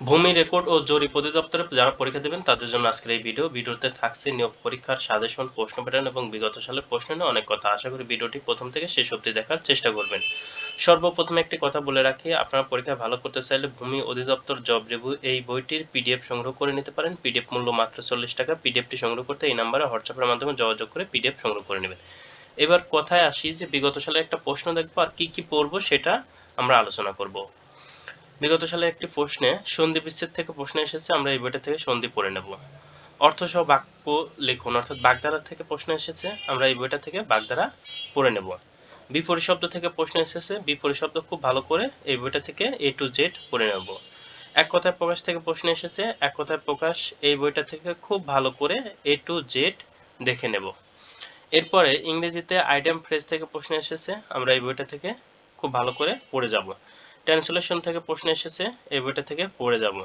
ভূমি রেকর্ড ও জরিপ অধিদপ্তরে যারা পরীক্ষা দেবেন, তাদের জন্য আজকের এই ভিডিও ভিডিওতে থাকছে নিয়োগ পরীক্ষার সাজেশন প্রশ্ন প্যাটার্ন এবং বিগত সালের প্রশ্ন নিয়ে অনেক কথা। আশা করি ভিডিওটি প্রথম থেকে শেষ অবধি দেখার চেষ্টা করবেন। সর্বপ্রথমে একটি কথা বলে রাখি, আপনারা পরীক্ষা ভালো করতে চাইলে ভূমি অধিদপ্তর জব রিভিউ এই বইটির পিডিএফ সংগ্রহ করে নিতে পারেন। পিডিএফ মূল্য মাত্র চল্লিশ টাকা। পিডিএফটি সংগ্রহ করতে এই নাম্বারে হোয়াটসঅ্যাপের মাধ্যমে যোগাযোগ করে পিডিএফ সংগ্রহ করে নেবেন। এবার কথায় আসি যে, বিগত সালে একটা প্রশ্ন দেখব আর কি কি পড়ব সেটা আমরা আলোচনা করব। বিগত সালে একটি প্রশ্নে সন্ধি বিচ্ছেদ থেকে প্রশ্ন এসেছে, আমরা এই বইটা থেকে সন্ধি পড়ে নেব। অর্থসহ বাক্য লিখুন, অর্থাৎ বাগধারা থেকে প্রশ্ন এসেছে, আমরা এই বইটা থেকে বাগধারা পড়ে নেব। বিপরীত শব্দ থেকে প্রশ্ন এসেছে, বিপরীত শব্দ খুব ভালো করে এই বইটা থেকে এ টু জেড পড়ে নেব। এক কথায় প্রকাশ থেকে প্রশ্ন এসেছে, এক কথায় প্রকাশ এই বইটা থেকে খুব ভালো করে এ টু জেড দেখে নেব। এরপরে ইংরেজিতে আইটেম ফ্রেজ থেকে প্রশ্ন এসেছে, আমরা এই বইটা থেকে খুব ভালো করে পড়ে যাব। ট্রান্সলেশন থেকে প্রশ্ন এসেছে, এই বইটা থেকে পড়ে যাব।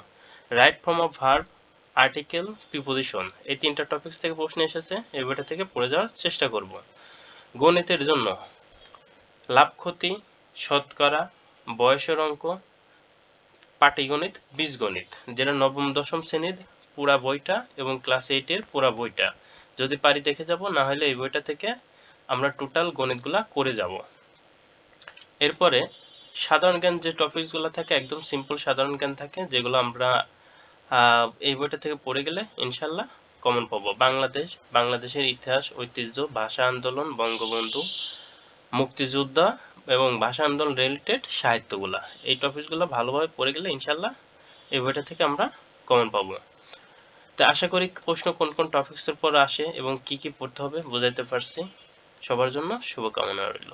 Right form of verb article preposition এই তিনটা টপিকস থেকে প্রশ্ন এসেছে, এই বইটা থেকে পড়ে যাওয়ার চেষ্টা করব। গণিতের জন্য, লাভ ক্ষতি, শতকরা, বয়সের অঙ্ক, পাটিগণিত, বীজগণিত, যেটা নবম, দশম শ্রেণির পুরা বইটা এবং ক্লাস এইটের পুরা বইটা। যদি পারি দেখে যাব, না হলে এই বইটা থেকে আমরা টোটাল গণিতগুলা করে যাব। এরপরে সাধারণ জ্ঞান যে টপিকসগুলো থাকে, একদম সিম্পল সাধারণ জ্ঞান থাকে, যেগুলো আমরা এই বইটা থেকে পড়ে গেলে ইনশাল্লাহ কমন পাবো। বাংলাদেশ, বাংলাদেশের ইতিহাস, ঐতিহ্য, ভাষা আন্দোলন, বঙ্গবন্ধু, মুক্তিযোদ্ধা এবং ভাষা আন্দোলন রিলেটেড সাহিত্যগুলা। এই টপিকসগুলো ভালোভাবে পড়ে গেলে ইনশাল্লাহ এই বইটা থেকে আমরা কমন পাবো। তো আশা করি প্রশ্ন কোন কোন টপিকসের পর আসে এবং কি কি পড়তে হবে বুঝাইতে পারছি। সবার জন্য শুভকামনা রইল।